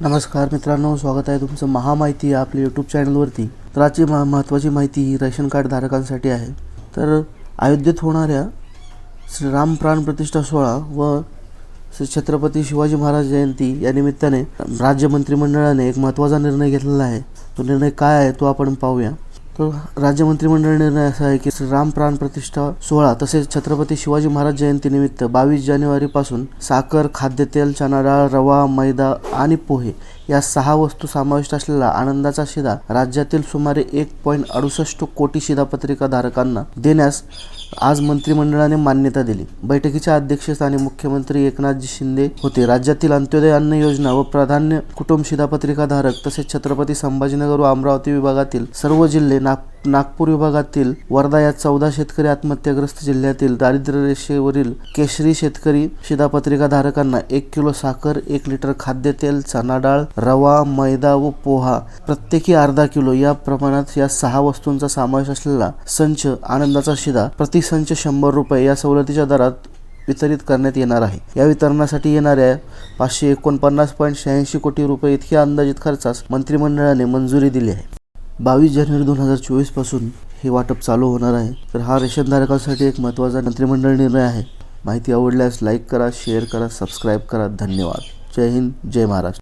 नमस्कार मित्रांनो स्वागत आहे तुमचं महामाहिती आपल्या यूट्यूब चॅनलवरती तर आजची महत्त्वाची माहिती ही रेशन कार्ड धारकांसाठी आहे. तर अयोध्येत होणाऱ्या श्री राम प्राण प्रतिष्ठा सोहळा व श्री छत्रपती शिवाजी महाराज जयंती या निमित्ताने राज्य मंत्रिमंडळाने एक महत्त्वाचा निर्णय घेतलेला आहे. तो निर्णय काय आहे तो आपण पाहूया. तर राज्य मंत्रिमंडळ निर्णय असा आहे की श्री राम प्राण प्रतिष्ठा सोहळा तसेच छत्रपती शिवाजी महाराज जयंतीनिमित्त बावीस जानेवारीपासून साखर खाद्यतेल चणा डाळ रवा मैदा आणि पोहे या सहा वस्तू समाविष्ट असलेला आनंदाचा शिधा राज्यातील सुमारे एक पॉईंट अडुसष्ट कोटी शिधापत्रिका धारकांना देण्यास आज मंत्रिमंडळाने मान्यता दिली. बैठकीच्या अध्यक्षस्थानी मुख्यमंत्री एकनाथजी शिंदे होते. राज्यातील अंत्योदय अन्न योजना व प्राधान्य कुटुंब शिधापत्रिका धारक तसेच छत्रपती संभाजीनगर व अमरावती विभागातील सर्व जिल्हे नाग नागपूर विभागातील वर्धा या चौदा शेतकरी आत्महत्याग्रस्त जिल्ह्यातील दारिद्र्य रेषेवरील केशरी शेतकरी शिधापत्रिका धारकांना एक किलो साखर एक लिटर खाद्यतेल चणा डाळ रवा मैदा व पोहा प्रत्येकी अर्धा किलो या प्रमाणात या सहा वस्तूंचा समावेश असलेला संच आनंदाचा शिधा प्रति संच शंभर रुपये या सवलतीच्या दरात वितरित करण्यात येणार आहे. या वितरणासाठी येणाऱ्या पाचशे एकोणपन्नास पॉईंट शहाऐंशी कोटी रुपये इतक्या अंदाजित खर्चास मंत्रिमंडळाने मंजुरी दिली आहे. बावीस जानेवारी दोन हजार चोवीसपासून हे वाटप चालू होणार आहे. तर हा रेशनधारकांसाठी एक महत्त्वाचा मंत्रिमंडळ निर्णय आहे. माहिती आवडल्यास लाईक करा शेअर करा सबस्क्राईब करा. धन्यवाद. जय हिंद जय महाराष्ट्र.